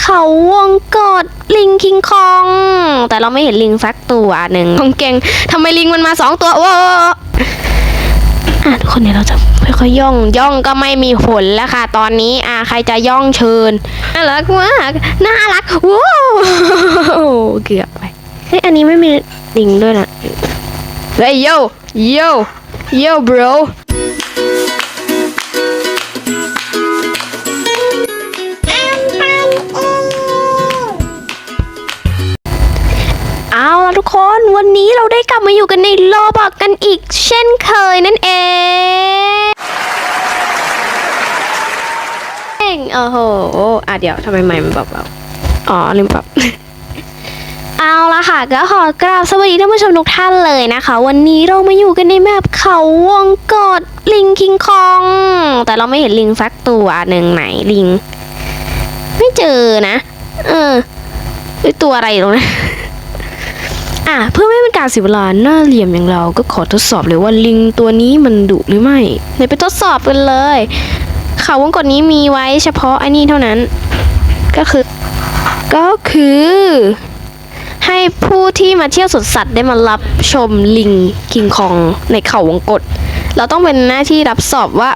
เขาวงกดลิงคิงคอง แต่เราไม่เห็นลิงสักตัวหนึ่งของเก่งทำไมลิงมันมาสองตัวว้าอะทุกคนเดี๋ยวเราจะค่อยๆย่องย่องก็ไม่มีผลแล้วค่ะ ตอนนี้อะใครจะย่องเชิญน่ารักมากน่ารักว้าวเกือบไปเฮ้ยอันนี้ไม่มีลิงด้วยนะเฮ้ยโยโยโย bro ทุกคนวันนี้เราได้กลับมาอยู่กันในโลบอกกันอีก เช่นเคยนั่นเองโอ้โหอะเดี๋ยวทำไมไม่มันแบบแบบอ๋อลืมปรับเอาละค่ะก็ขอกราบสวัสดีท่านผู้ชมทุกท่านเลยนะคะ วันนี้เรามาอยู่กันในแมปเขาวงกดลิงคิงคอง แต่เราไม่เห็นลิงสักตัวหนึ่งไหนลิง ไม่เจอนะ เออเอ้ยตัวอะไรตรงนั้น อะเพื่อไม่เป็นการเสียเวลาหน้าเหลี่ยมอย่างเราก็ขอทดสอบเลยว่าลิงตัวนี้มันดุหรือไม่เดี๋ยวไปทดสอบกันเลยเขาวงกดนี้มีไว้เฉพาะไอ้นี่เท่านั้น ก็คือ ก็คือ ให้ผู้ที่มาเที่ยวสวนสัตว์ได้มารับชมลิงคิงคองในเขาวงกตเราต้องเป็นหน้าที่รับสอบว่า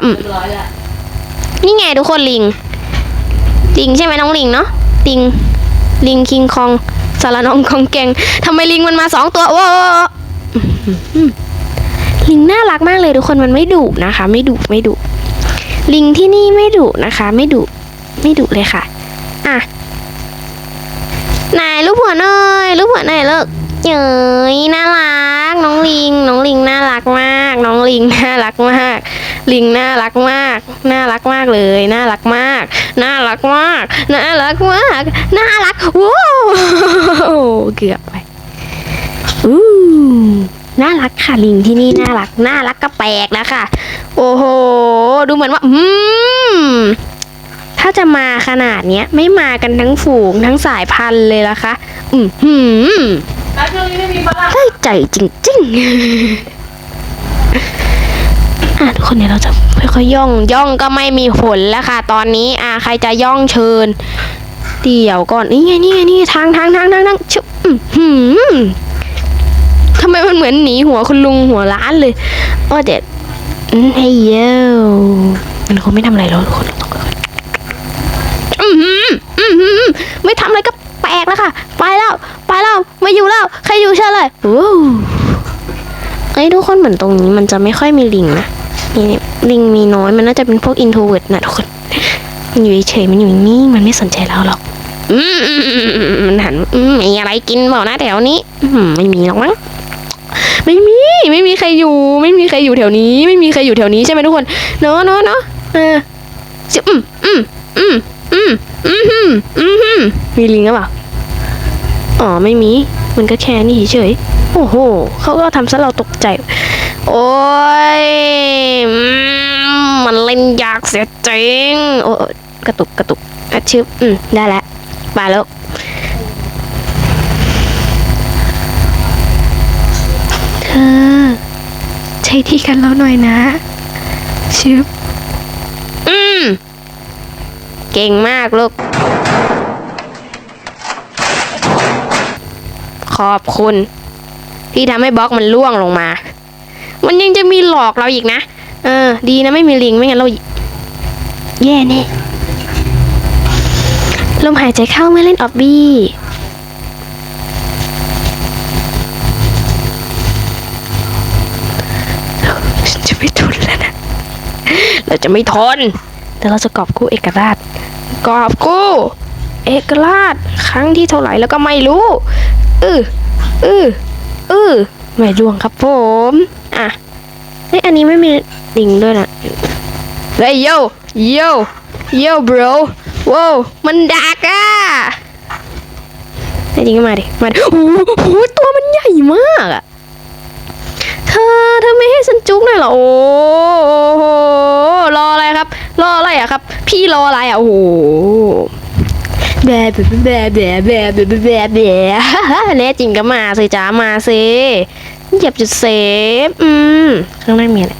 นี่ไงทุกคนลิง ลิงใช่ไหมน้องลิงเนาะลิง ลิงคิงคองารนองคองแกงทำไมลิงมันมาสองตัวว้าวลิงน่ารักมากเลยทุกคนมันไม่ดุนะคะ ไม่ดุไม่ดุลิงที่นี่ไม่ดุนะคะ ไม่ดุไม่ดุเลยค่ะอะไหนรูปหัวหน่อยรูปหัวหน่อยเลิกเย้ยน่ารัก น้องลิง น้องลิงน่ารักมาก น้องลิงน่ารักมาก ลิงน่ารักมาก น่ารักมากเลย น่ารักมาก น่ารักมาก น่ารักมาก น่ารักว้าวเกือบไปอู้น่ารักค่ะลิงที่นี่น่ารัก น่ารักก็แปลกแล้วค่ะ โอ้โห ดูเหมือนว่า อืม ถ้าจะมาขนาดเนี้ย ไม่มากันทั้งฝูงทั้งสายพันธุ์เลยละคะ อืมหืมแล้วช่วงนี้ไม่มีฝรั่งได้ใจจริงๆ อะทุกคนเดี๋ยวเราจะค่อยๆย่องย่องก็ไม่มีผลแล้วค่ะ ตอนนี้อะใครจะย่องเชิญ เดี๋ยวก่อนนี่ไงนี่ไงนี่ทางทางทางทางทางชุบหืมทำไมมันเหมือนหนีหัวคุณลุงหัวล้านเลยโอ้เด็ดอืมเฮ้ยเย้มันคงไม่ทำอะไรหรอกทุกคนต้องค่อยๆอือหืออือหือไม่ทำอะไรก็แปลกแล้วค่ะ ไปแล้ว ไปแล้วไม่อยู่แล้ว ใครอยู่เชิญเลยโอ้เอ้ทุกคนเหมือนตรงนี้มันจะไม่ค่อยมีลิงนะีลิงมีน้อยมันน่าจะเป็นพวกอินโทรเวิร์ดนะทุกคนมันอยู่เฉยมันอยู่นี่มันไม่สนใจเราหรอกอืมมันหันมีอะไรกินบอกนะแถวนี้ไม่มีหรอกมั้งไม่มีไม่มีใครอยู่ ไม่มีใครอยู่แถวนี้ ไม่มีใครอยู่แถวนี้ใช่ไหมทุกคนเนาะเนาะเนาะเออจิอืมอืมอืมอืมอืมอืมอืมมีลิงหรือเปล่าอ๋อไม่มี มันก็แค่นี่เฉยโอ้โหเขาก็ทำซะเราตกใจ โอ้ยอืมมันเล่นยากเสียจริง โอ้ยกระตุกกระตุกอะชึบอืม ได้แล้วไปแล้วเธอใช้ที่กันแล้วหน่อยนะชึบอืม เก่งมากลูก ขอบคุณ ที่ทำให้บล็อกมันล่วงลงมา มันยังจะมีหลอกเราอีกนะ เออ ดีนะไม่มีลิงไม่งั้นเราแย่แน่ลมหายใจเข้าเมื่อเล่นออบบี้ฉันจะไม่ทนแล้วนะ เราจะไม่ทน แต่เราจะกอบกู้เอกราช กอบกู้ เอกราช ครั้งที่เท่าไหร่แล้วก็ไม่รู้เออเออเออไม่ร่วงครับผม อะเฮ้ยอันนี้ไม่มีลิงด้วยนะเฮ้ยโยโยโย bro ว้าวมันดักอะจริงก็มาดิ มาดิโอ้โหตัวมันใหญ่มากอะ เธอเธอไม่ให้ฉันจุ๊บหยเหรอ โอ้โหรออะไรครับ รออะไรอะครับ พี่รออะไรอะโอ้โหแบบแบบแบบแบบแบบแบบแบบแน่จริงก็มาสิจ้ามาสิ เหยียบจุดเซฟ อืม ข้างหน้ามีอะไร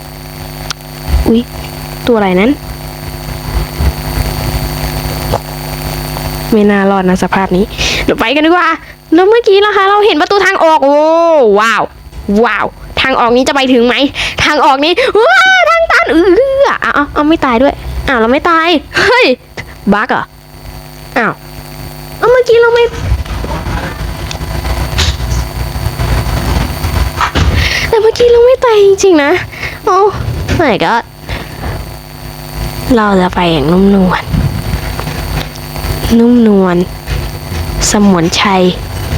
อุ๊ย ตัวอะไรนั้น ไม่น่ารอดนะสภาพนี้ เดี๋ยวไปกันดีกว่า แล้วเมื่อกี้นะคะ เราเห็นประตูทางออก โอ้ ว้าว ว้าว ทางออกนี้จะไปถึงไหม ทางออกนี้ว้าทางตันเออเอาเอาเอาไม่ตายด้วย อ้าว เราไม่ตาย เฮ้ย บั๊กเหรอ อ้าวเอาเมื่อกี้เราไม่ แต่เมื่อกี้เราไม่ตายจริงๆนะ โอ้ไม่ก็เราจะไปอย่างนุ่มนวล นุ่มนวล สมวนชัย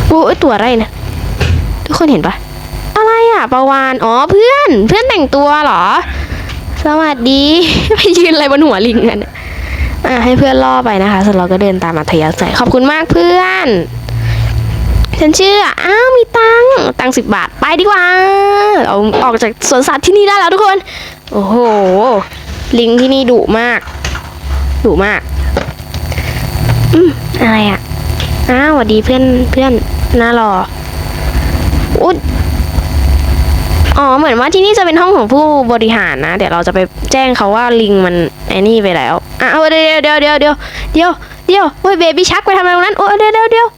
โอ้ยตัวอะไรนะ ทุกคนเห็นปะอะไรอะประวาน อ๋อเพื่อน เพื่อนแต่งตัวเหรอ สวัสดี ไปยืนอะไรบนหัวลิงกันอะอะให้เพื่อนล่อไปนะคะส่วนเราก็เดินตามอัธยาศัยขอบคุณมากเพื่อน ฉันเชื่อ อ้าวมีตังตังสิบบาท ไปดีกว่า เราออกจากสวนสัตว์ที่นี่ได้แล้วทุกคน โอ้โห ลิงที่นี่ดุมาก ดุมาก อืมอะไรอะ อ้าวสวัสดีเพื่อนเพื่อนน่ารออุ๊ยอ๋อ เหมือนว่าที่นี่จะเป็นห้องของผู้บริหารนะ เดี๋ยวเราจะไปแจ้งเขาว่าลิงมันไอ้นี่ไปแล้ว อะเอาเดี๋ยวเดี๋ยวเดี๋ยวเดี๋ยวเดี๋ยวเดี๋ยวโอ้ยเบบี้ชักไปทำอะไรตรงนั้น โอ้เดี๋ยวเดี๋ยวเดี๋ยว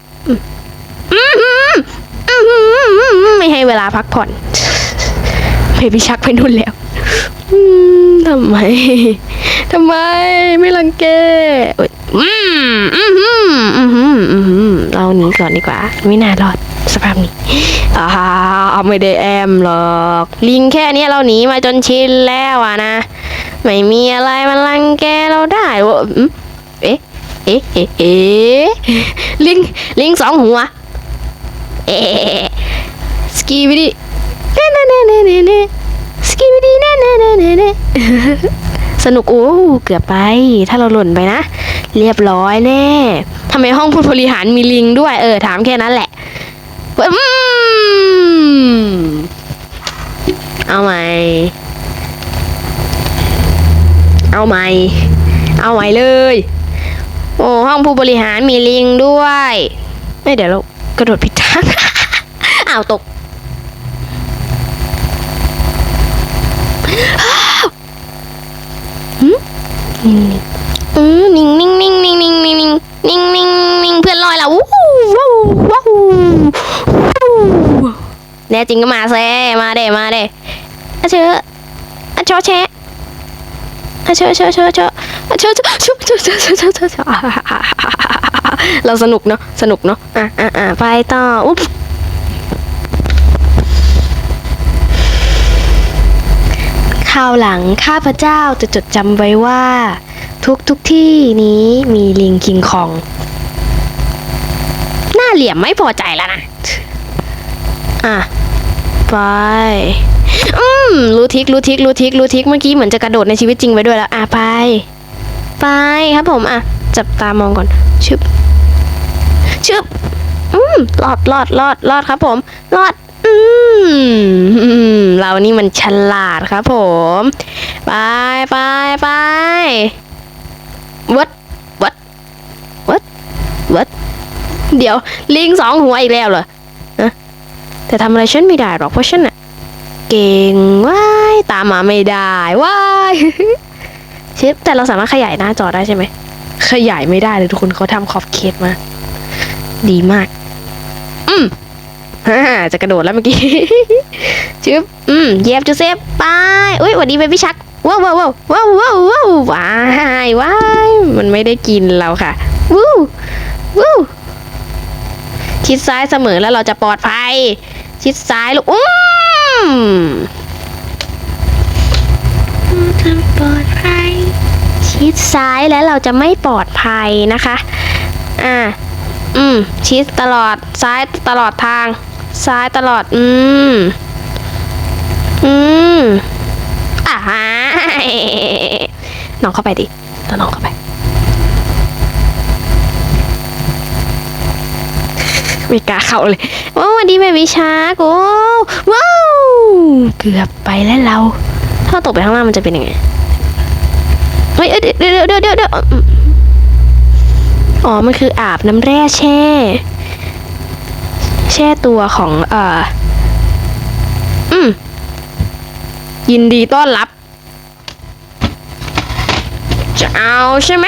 ไม่ให้เวลาพักผ่อนเบบี้ชักไปนู่นแล้วทำไมทำไมไม่รังแกโอ๊ยอืมอืมอืมอืมเราหนีก่อนดีกว่า ไม่น่ารอดสภาพนี้อ่าไม่ได้แอมหรอก ลิงแค่นี้เราหนีมาจนชินแล้วอะนะ ไม่มีอะไรมันรังแกเราได้วะอืมเอ๊ะเอ๊ะเอ๊ะเอ๊ะลิงลิงสองหัว สกีบิดิเน่เน่เน่เน่เน่สกีบิดิเน่เน่เน่เน่เน่สนุกโอ้เกือบไป ถ้าเราหล่นไปนะ เรียบร้อยแน่ทำไมห้องผู้บริหารมีลิงด้วย เออ ถามแค่นั้นแหละอืมเอาไหมเอาไหมเอาไหมเลย โอ้ห้องผู้บริหารมีลิงด้วยเอ้ยเดี๋ยวเรา กระโดดผิดทาง อ้าวตก อืมนิ่งนิ่งนิ่งนิ่งนิ่งนิ่งนิ่งนิ่งนิ่งนิ่งเพื่อนลอยละวู้ว้าวว้าวว้าวแน่จริงก็มาแซ่มาเด้มาเด้อะเชอะอะชอแชะอะเชอะเชอะเชอะเชอะอะ เชอเชอเชอเชอเชอเชอเชอเราสนุกเนาะสนุกเนาะอะอะอะไปต่ออุ๊บคราวหลังข้าพเจ้าจะจดจำไว้ว่า ทุกทุกที่นี้มีลิงคิงคอง หน้าเหลี่ยมไม่พอใจแล้วนะ อะ ไป อืมรู้ทิกรู้ทิกรู้ทิกรู้ทิกเมื่อกี้เหมือนจะกระโดดในชีวิตจริงไว้ด้วยแล้ว อะไป ไปครับผมอะ จับตามองก่อน ชึบ ชึบ อืมรอดรอดรอดรอดครับผมรอด อืมเรานี่มันฉลาดครับผม ไปไปไปวัดวัดวัดวัดเดี๋ยว ลิงสองหัวอีกแล้วเหรอฮะแต่ทำอะไรฉันไม่ได้หรอกเพราะฉันอะเก่งว้ายตามมาไม่ได้ว้าย ชิปแต่เราสามารถขยายหน้าจอได้ใช่ไหม ขยายไม่ได้เลยทุกคนเขาทำขอบเขตมา ดีมาก อืมฮ่าจะกระโดดแล้วเมื่อกี้ชิปอืมเย็บจูเซฟไปอุ้ยหวัดดีเบบี้ชักว้าวว้าวว้าวว้าวว้าวว้าวว้ายว้ายมันไม่ได้กินเราค่ะวู้วู้ชิดซ้ายเสมอแล้วเราจะปลอดภัย ชิดซ้ายลูกอุ้มเราจะปลอดภัย ชิดซ้ายแล้วเราจะไม่ปลอดภัยนะคะ อ่า อืม ชิดตลอด ซ้ายตลอดทาง ซ้ายตลอด อืม อืมอ่าน้องเข้าไปดิแล้วน้องเข้าไป ไม่กล้าเข้าเลยโอ้วันดีแม่วิชาร์กโอ้ว้าว เกือบไปแล้วเรา ถ้าตกไปข้างล่างมันจะเป็นยังไง ฮ้ยเดี๋ยวเดี๋ยวเดี๋ยวเดี๋ยวอ๋อ มันคืออาบน้ำแร่แช่ แช่ตัวของเอ่อ อืม ยินดีต้อนรับ จะเอาใช่ไหม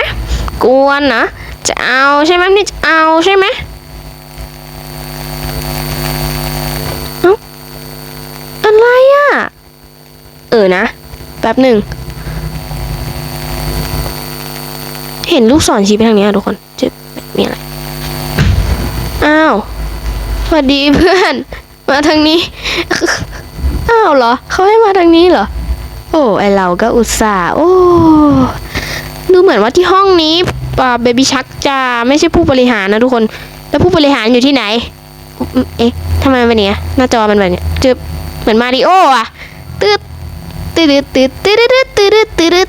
กวนนะ จะเอาใช่ไหมนี่จะเอาใช่ไหมอะไรอะ่ะ เออนะ แป๊บหนึ่ง เห็นลูกศรชี้ไปทางนี้ทุกคนจึ๊บมีอะไร อ้าวสวัสดีเพื่อน มาทางนี้ อ้าวเหรอ เขาให้มาทางนี้เหรอ โอ้ไอเราก็อุตส่าห์ โอ้ดูเหมือนว่าที่ห้องนี้ปาเบบี้ชักจะไม่ใช่ผู้บริหารนะทุกคน แล้วผู้บริหารอยู่ที่ไหน เอ๊ะทำไมเป็นเนี้ยหน้าจอมันแบบเนี้จึ๊บเหมือนมาริโออะตืดตืดตืดตืดตืดตืดตืด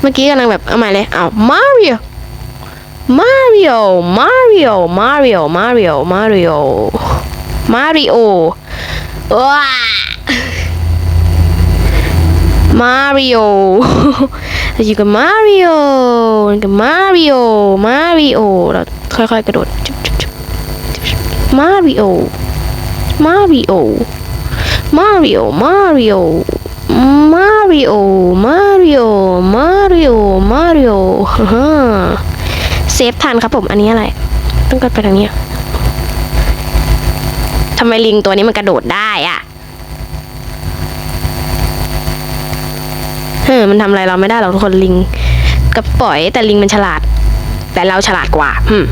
เมื่อกี้กำลังแบบเอาใหม่เลยเอ้ามาริโอมาริโอมาริโอมาริโอมาริโอมาริโอมาริโอว้ามาริโอเราอยู่กับมาริโอกับมาริโอมาริโอเราค่อยๆกระโดดมาริโอมาริโอมาริโอมาริโอ มาริโอ มาริโอ มาริโอ มาริโอฮ่าเซฟทันครับผม อันนี้อะไร ต้องกดไปทางนี้ทำไมลิงตัวนี้มันกระโดดได้อะเออมันทำอะไรเราไม่ได้หรอกทุกคนลิง กับปล่อยแต่ลิงมันฉลาด แต่เราฉลาดกว่าอืม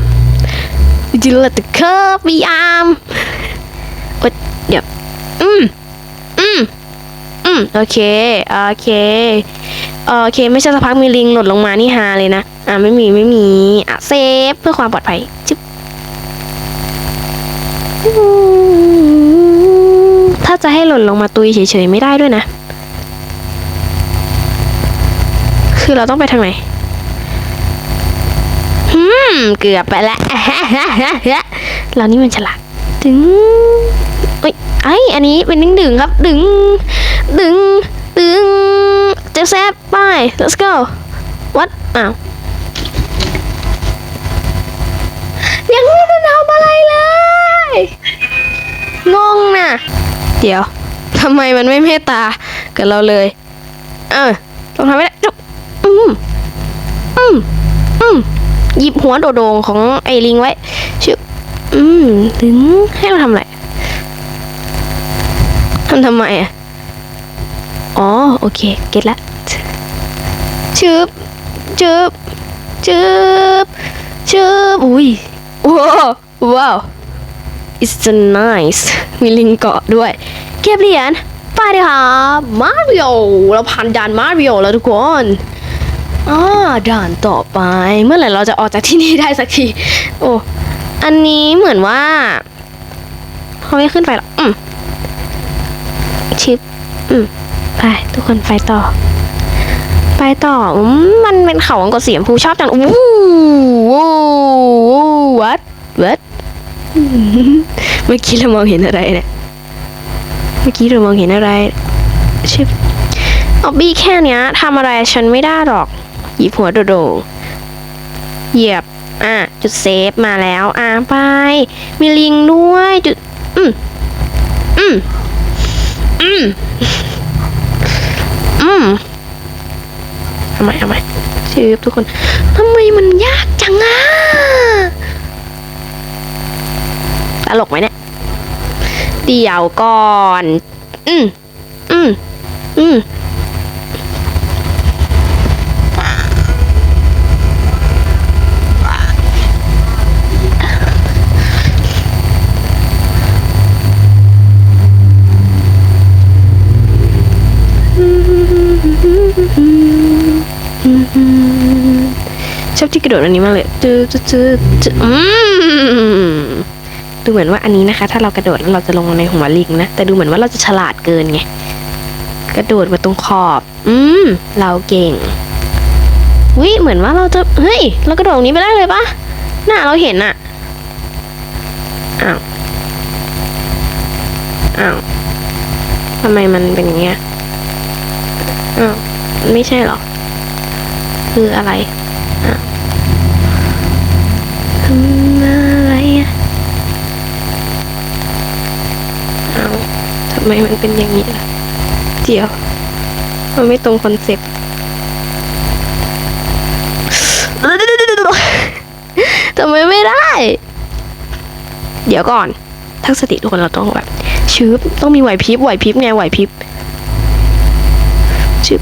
จิลตเคอร์บีอาร์มอ๊ยเดี๋ยวอืม อืมโอเค โอเค โอเค ไม่ใช่สักพักมีลิงหล่นลงมานี่ฮาเลยนะ อ่าไม่มีไม่มี อะเซฟเพื่อความปลอดภัยจึ๊บถ้าจะให้หล่นลงมาตุยเฉยๆไม่ได้ด้วยนะ คือเราต้องไปทางไหนอืมเกือบไปแล้วเรานี่มันฉลาดดึง อ้ยไออันนี้เป็นดึงดึงๆครับ ดึง ดึง ดึงเจฟแซบไป let's go วัดอ้าวยังไม่ได้ทำอะไรเลย งงน่ะเดี๋ยวทำไมมันไม่เมตตากับเราเลย เออต้องทำไม่ได้จุ๊บอืมอืมอืมหยิบหัวโดโดงของไอ้ลิงไว้ชึบอืมถึงให้เราทำอะไรำทำไมอะ อ๋อ โอเค เก็ตละชึบชึบชึบชึบอุ้ยว้าวว้าว it's so nice มีลิงเกาะด้วย เก็บเหรียญไปเลยค่ะมาริโอเราผ่านด่านมาริโอแล้วทุกคนอ่าด่านต่อไป เมื่อไหร่เราจะออกจากที่นี่ได้สักที โอ้ อันนี้เหมือนว่าเขาไม่ขึ้นไปหรอกอืม ชิปอืมไปทุกคนไปต่อ ไปต่ออมมันเป็นเขาอังกฤษสีชมพูชอบจังอู้วู้วัดวัดเมื่อกี้เรามองเห็นอะไรเนี่ย เมื่อกี้เรามองเห็นอะไรชิปออบบี้แค่เนี้ยทำอะไรฉันไม่ได้หรอก หยิบหัวโดโดเหยียบ อะ จุดเซฟมาแล้ว อะไป มีลิงด้วย จุด อืมอืม อืม อืมทำไมทำไมชื่อทุกคนทำไมมันยากจังอะตลกไหมเนี่ย เดี๋ยวก่อน อืม อืม อืม ชอบที่กระโดดอันนี้มากเลยจืดจืดจืดอืมดูเหมือนว่าอันนี้นะคะ ถ้าเรากระโดดแล้วเราจะลงในหัวลิงนะ แต่ดูเหมือนว่าเราจะฉลาดเกินไง กระโดดมาตรงขอบ อืม เราเก่งวิเหมือนว่าเราจะ เฮ้ย เรากระโดดนี้ไปได้เลยปะหน่าเราเห็นอะอ้าว อ้าวทำไมมันเป็นอย่างเงี้ย อ้าว ไม่ใช่หรอ คืออะไรอ้าวทำอะไรอะอ้าวทำ ไมมันเป็นอย่างนี้ล่ะเดี๋ยว มันไม่ตรงคอนเซ็ปต์ทำไมไม่ได้ เดี๋ยวก่อน ทักสติทุกคนเราต้องแบบชืบต้องมีไหวพริบไหวพริบไงไหวพริบชึบ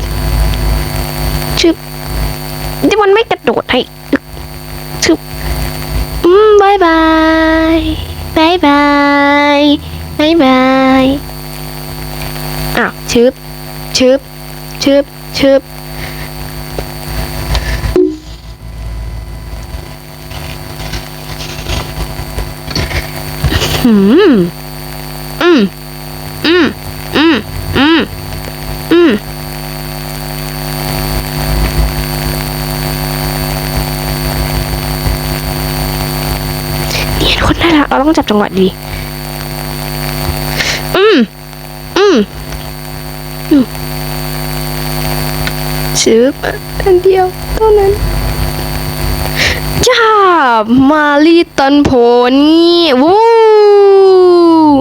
ชึบที่มันไม่กระโดดให้ชึบอืมบายบายบายบายบายบาย ชึบชึบชึบชึบหืมอืมอืมอืมอืมอืมเนี่ยทุกคนได้ละเราต้องจับจังหวะดี อืม อืม อืมชืบอันเดียวเท่านั้นจ้ามาลีตันโพนี่วู้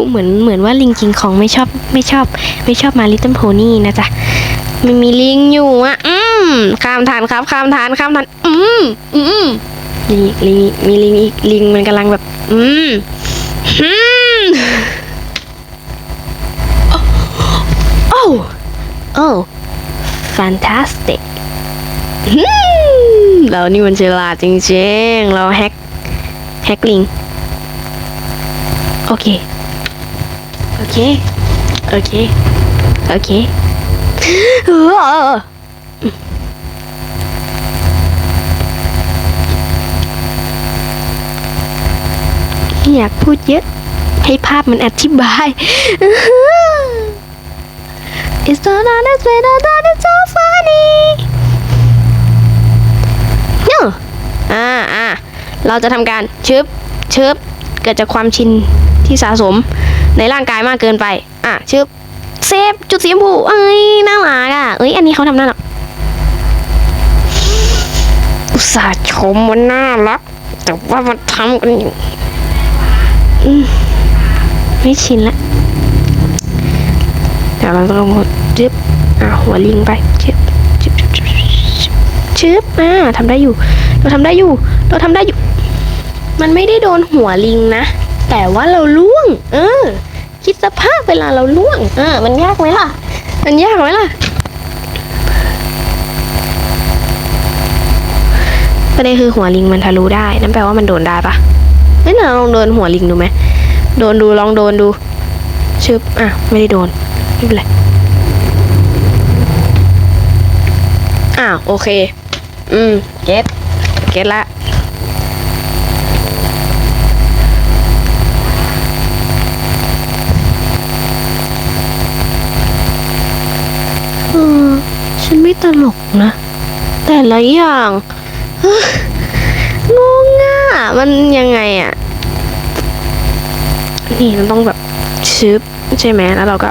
เหมือนเหมือนว่าลิงกิงของไม่ชอบไม่ชอบ ไม่ชอบมาลีตันโพนี่นะจ๊ะมันมีลิงอยู่อะ อืมข้ามทานครับข้ามทานข้ามทานอืมอืมลิงลิงมีลิงอีกลิงมันกำลังแบบ อืมอืมโอ้ โอ้ fantastic เรานี่มันฉลาดจริงๆ เราแฮกแฮกลิง โอเค โอเค โอเค โอเคเออไม่อยากพูดเยอะ ให้ภาพมันอธิบาย It's so not as bad as that it's so funny เนอะอ่าอ่าเราจะทำการชึบชึบเกิดจากความชินที่สะสมในร่างกายมากเกินไป อะชึบเซฟจุดสีชมพูเอ้ยน่ารักอะเอ้ย อันนี้เขาทำน่ารักอุตส่าห์ชมว่าน่ารัก แต่ว่ามันทำกันอยู่ไม่ชินละเดี๋ยวเราต้องหมด จึ๊บอะหัวลิงไปจึ๊บจึ๊บจึ๊บจึ๊บจึ๊บอ่าทำได้อยู่ เราทำได้อยู่ เราทำได้อยู่ มันไม่ได้โดนหัวลิงนะ แต่ว่าเราล่วง เออ คิดสภาพเวลาเราล่วงเออมันยากไหมล่ะ มันยากไหมล่ะประเด็นคือหัวลิงมันทะลุได้ นั่นแปลว่ามันโดนได้ปะเฮ้ยเราลองโดนหัวลิงดูไหม โดนดูลองโดนดูชึบอะ ไม่ได้โดน ไม่เป็นไราวโอเค อืม เก็ตเก็ตละเออฉันไม่ตลกนะ แต่ละอย่างงงอะมันยังไงอะ นี่มันต้องแบบชึบใช่ไหมแล้วเราก็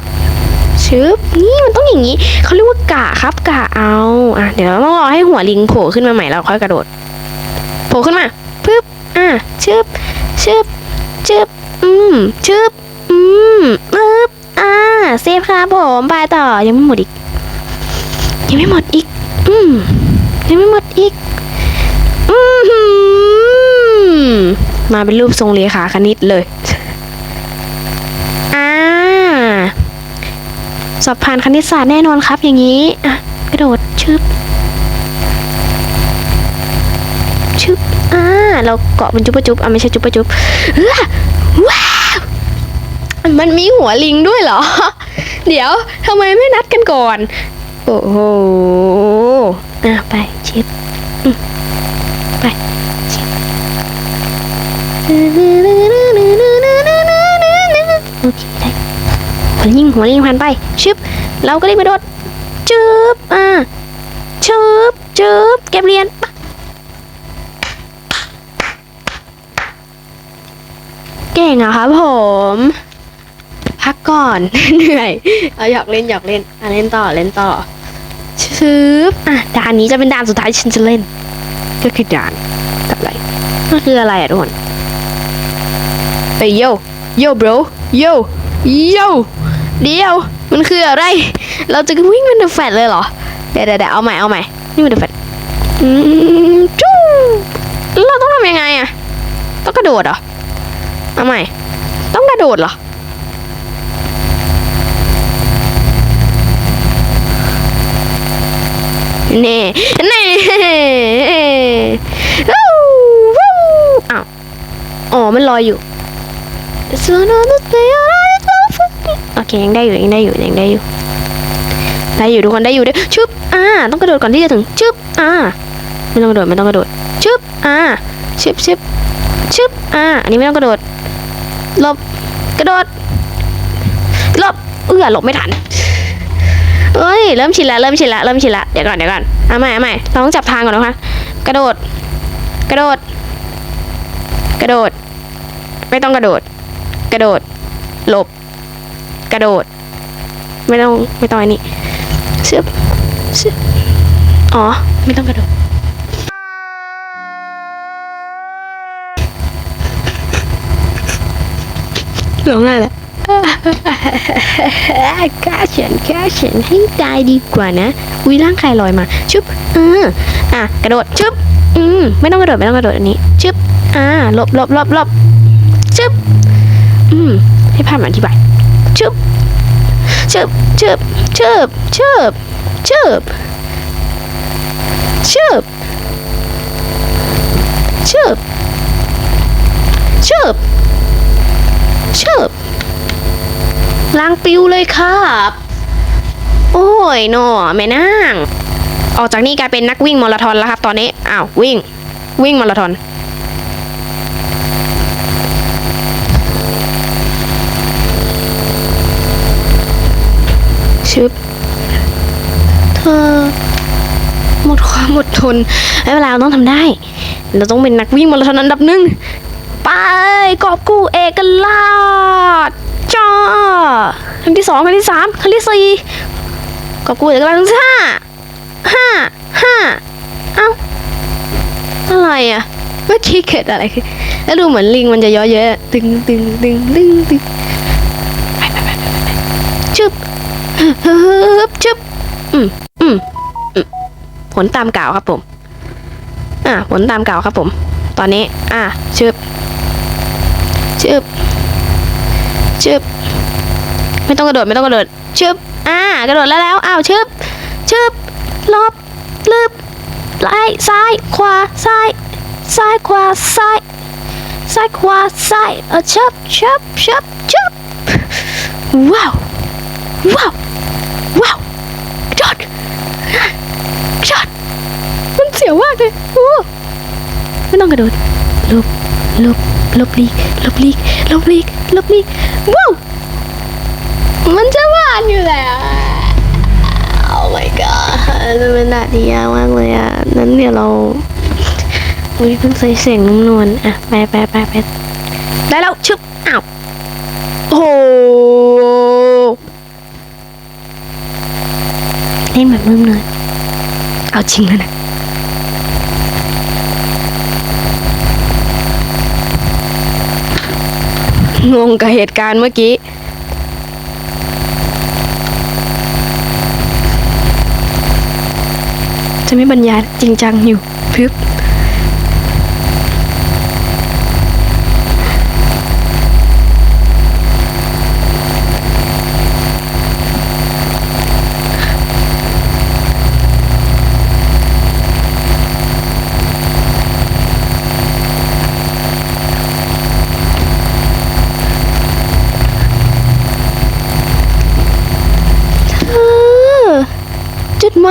ชึบนี่มันต้องอย่างนี้เขาเรียกว่ากะครับกะเอาอะเดี๋ยวเราต้องรอให้หัวลิงโผล่ขึ้นมาใหม่แล้วค่อยกระโดดโผล่ขึ้นมาปึ๊บอะชึบชึบชึบอืมชึบอืมปึ๊บอ่าเซฟครับผมไปต่อยังไม่หมดอีก ยังไม่หมดอีก อืมยังไม่หมดอีก อืมหืมมาเป็นรูปทรงเลขาคณิตเลย อ่า สอบผ่านคณิตศาสตร์แน่นอนครับอย่างนี้อะกระโดดชึบชึบอ่าเราเกาะเป็นจุ๊บจุ๊บอะไม่ใช่จุ๊บจุ๊บว้าวมันมีหัวลิงด้วยเหรอ เดี๋ยวทำไมไม่นัดกันก่อน โอ้โหอะไปชิดอืมไปชิด หัวลิงหัวลิงผ่านไปชึบเราก็รีบไปโดดชึบอ่าชึบชึบเก็บเรียญเก่งอะครับผม พักก่อน เหนื่อยเอาหยอกเล่นหยอกเล่นอะเล่นต่อเล่นต่อชึบอะด่านนี้จะเป็นด่านสุดท้ายฉันจะเล่น ก็คือด่านกับอะไรมันคืออะไรอะทุกคนเฮ้ยโยโย bro โยโย เดียว มันคืออะไร เราจะวิ่งเป็นเดอะแฟตเลยเหรอเดี๋ยวเดี๋ยวเดี๋ยวเอาใหม่เอาใหม่ นี่มันเดอะแฟตจู้เราต้องทำยังไงอะต้องกระโดดเหรอ เอาใหม่ ต้องกระโดดเหรอ เน่เน่วู้วู้อ้าวอ๋อ มันลอยอยู่โอ เคยังได้อยู่ยังได้อยู่ยังได้อยู่ได้อยู่ทุกคนได้อยู่ด้วชึบอ่าต้องกระโดดก่อนที่จะถึงชึบอ่าไม่ต้องกระโดดไม่ต้องกระโดดชึบอ่าชึบชึบชึบอ่าอันนี้ไม่ต้องกระโดดหลบกระโดดหลบเอื้อหลบไม่ทันเอ้ยเริ่มชินละเริ่มชินละเริ่มชินละเดี๋ยวก่อนเดี๋ยวก่อนเอาใหม่เอาใหม่เราต้องจับทางก่อนนะคะกระโดด กระโดด กระโดด ไม่ต้องกระโดด กระโดดหลบ กระโดด ไม่ต้องไม่ต้องอันนี้เชือบเชือบอ๋อ ไม่ต้องกระโดดร้องไห้แล้วฆ่าฉันฆ่าฉันให้ตายดีกว่านะวิร่างใครลอยมาชึบเอออะกระโดดชึบอืมไม่ต้องกระโดดไม่ต้องกระโดดอันนี้ชึบอ่าหลบหลบหลบหลบชึบอืมให้ภาพมาอธิบาย ชึบชึบชึบชึบชึบชึบชึบชึบชึบชึบล้างปิวเลยครับ โอ้ยหนอแม่นาง ออกจากนี่กลายเป็นนักวิ่งมาราธอนแล้วครับ ตอนนี้ อ้าว วิ่ง วิ่งมาราธอน ชึบเธอหมดความอดทนไม่เป็นไรเราต้องทำได้ เราต้องเป็นนักวิ่งมาราธอนอันดับหนึ่งไปกอบกู้เอกราชจ้าครั้งที่สองครั้งที่สามครั้งที่สี่กอบกู้เอกราชครั้งที่ห้าห้าห้าเอ้าอะไรอะเมื่อกี้เกิดอะไรขึ้นแล้วดูเหมือนลิงมันจะเยอะเยอะ ตึงตึงตึงตึงตึงไปไปไปไปไปชึบ ฮึบชึบอืมอืมผลตามกล่าวครับผม อะผลตามกล่าวครับผม ตอนนี้ อะชึบชึบชึบไม่ต้องกระโดดไม่ต้องกระโดดชึบอ่ากระโดดแล้วแล้วอ้าวชึบชึบลบลืบไล่ซ้ายขวาซ้ายซ้ายขวาซ้ายซ้ายขวาซ้ายเออชึบชึบชึบชึบว้าวว้าว ว้าวจอดจอดมันเสียวมากเลยโอ้ไม่ต้องกระโดดลบลบลบลีกลบลีกลบลีกลบลีกว้าวมันจะหวานอยู่แล้วโอ้ my god จะเป็นด่าที่ยากมากเลยอะนั้นเดี๋ยวเราอุ้ยเพิ่งใส่เสียงนุ่มนวลอะไปไปไปไปได้แล้วชึบอ้าวโอ้ โหเล่นแบบนุ่มนวลเอาจริงแล้วนะงงกับเหตุการณ์เมื่อกี้ จะไม่บรรยายจริงจังอยู่ พึบเออจุดหมาย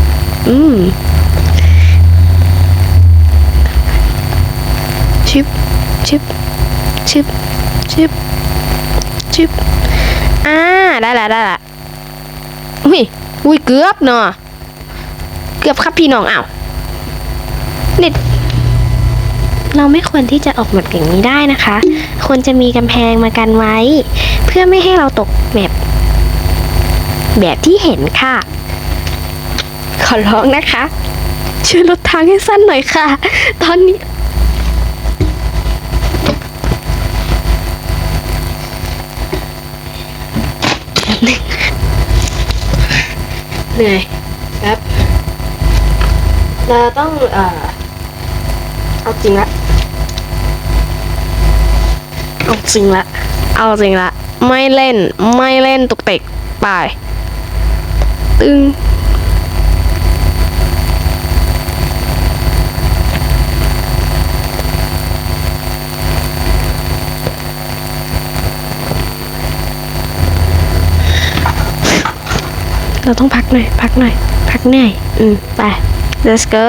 อืมชึบชึบชึบชึบชึบอ่าได้ละได้ละอุ้ยอุ้ยเกือบเนาะเกือบครับพี่น้องอ้าวเน็ตเราไม่ควรที่จะออกแบบอย่างนี้ได้นะคะ ควรจะมีกำแพงมากันไว้ เพื่อไม่ให้เราตกแบบ แบบที่เห็นค่ะ อร้องนะคะ ช่วยลดทางให้สั้นหน่อยค่ะ ตอนนี้เหนื่อยครับ เราต้องเอ่อเอาจริงละ เอาจริงละ เอาจริงละ ไม่เล่น ไม่เล่นตุกติกไป ตึง เราต้องพักหน่อย พักหน่อย พักเหนื่อย อืม ไป let's go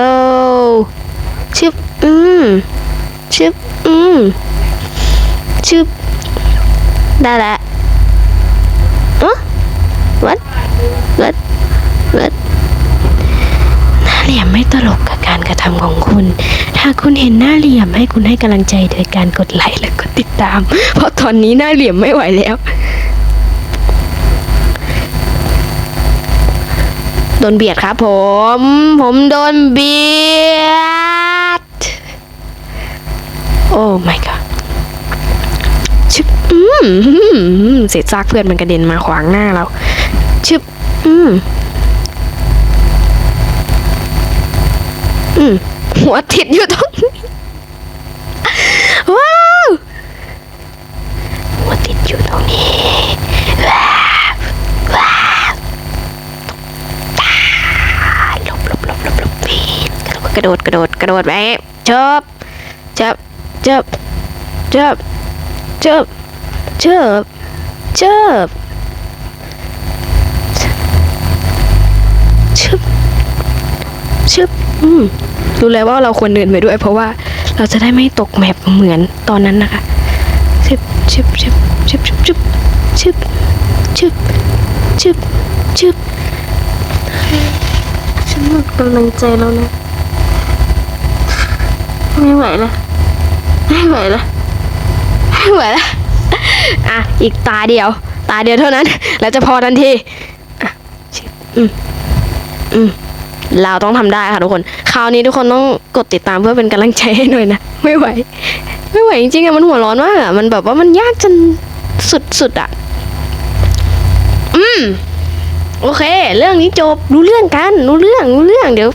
ชึบ อืม ชึบ อืม ชึบ ได้ล้วอ๋อ what what what หน้าเหลี่ยมไม่ตลกกับการกระทำของคุณ ถ้าคุณเห็นหน้าเหลี่ยมให้คุณให้กำลังใจโดยการกดไลค์และกดติดตาม เพราะตอนนี้หน้าเหลี่ยมไม่ไหวแล้ว โดนเบียดครับผม ผมโดนเบียด โอ้ my god ชึบอืมอืมเศษซากเพื่อนมันกระเด็นมาขวางหน้าเรา ชึบ อืมอืมหัวติดอยู่ตรงนี้ว้าวหัวติดอยู่ตรงนี้ ว้าวว้าวตาหลบหลบหลบหลบหลบปีน กระโดดกระโดดกระโดดไปชบจบจบจบจบจบจบชึบชึบอืมรู้แล้วว่าเราควรเดินไปด้วย เพราะว่าเราจะได้ไม่ตกแมปเหมือนตอนนั้นนะคะชึบชึบชึบชึบชึบชึบชึบชึบชึบชึบฉันหมดกำลังใจแล้วนะ ไม่ไหวละไม่ไหวละไม่ไหวละอะอีกตาเดียว ตาเดียวเท่านั้น แล้วจะพอทันทีอะชิอืมอืมเราต้องทำได้ค่ะทุกคน คราวนี้ทุกคนต้องกดติดตามเพื่อเป็นกำลังใจให้หน่อยนะ ไม่ไหว ไม่ไหวจริงๆอะมันหัวร้อนมากอะมันแบบว่ามันยากจนสุดๆอะอืม โอเค เรื่องนี้จบ รู้เรื่องกัน รู้เรื่อง รู้เรื่อง เดี๋ยว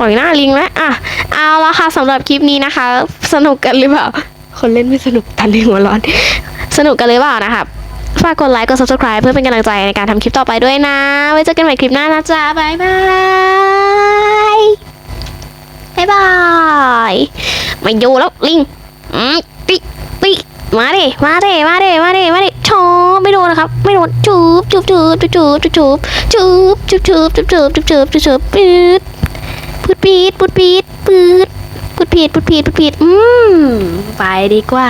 ต่อยหน้าลิงแล้วอะเอาละค่ะสำหรับคลิปนี้นะคะ สนุกกันหรือเปล่า คนเล่นไม่สนุกตันลิงหัวร้อน สนุกกันหรือเปล่านะคะฝากกดไลค์กด subscribe เพื่อเป็นกำลังใจในการทำคลิปต่อไปด้วยนะ ไว้เจอกันใหม่คลิปหน้านะจ๊ะบายบายบายบายไม่อยู่แล้วลิงอืมติติมาเดิมาเดิมาเดิมาเดิมาเดิชอไม่โดนนะครับ ไม่โดนจูบจูบจูบจูบจูบจูบจูบจูบจูบจูบจูบจูบจูบจูบ ปืดปีดปืดปีดปืดปืดปีดปืดปีดปืดปีดอืมไปดีกว่า